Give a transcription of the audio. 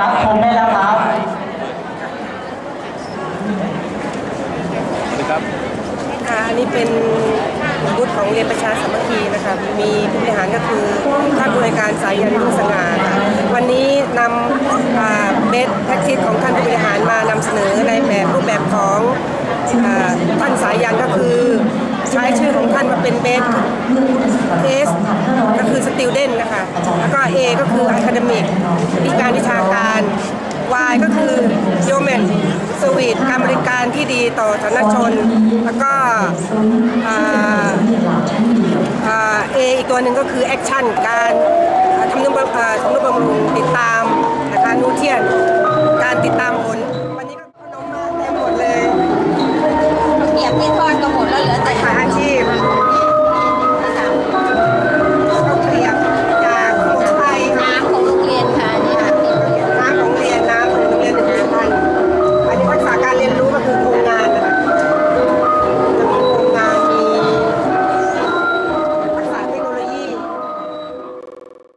รับชมได้แล้วครับค่ะอันนี้เป็นบูธของเรียนประชาสามัคคีนะคะมีผู้บริหารก็คือท่านผู้บริการสายยันรุ่งสง่าค่ะวันนี้นำเบสแท็กซิสของท่านผู้บริหารมานำเสนอในแบบรูปแบบของอ่าท่านสายยันก็คือ ใช้ชื่อของท่านมาเป็นเบสเทสก็ คือสติลเดนนะคะ แล้วก็ A ก็คืออะคาเดมิกวิการวิชาการ Y ก็คือโยเมนสวีทการบริการที่ดีต่อสาธารณชน แล้วก็อ่าอ่า A อีกตัวหนึ่งก็คือแอคชั่นการอ่าทำนุ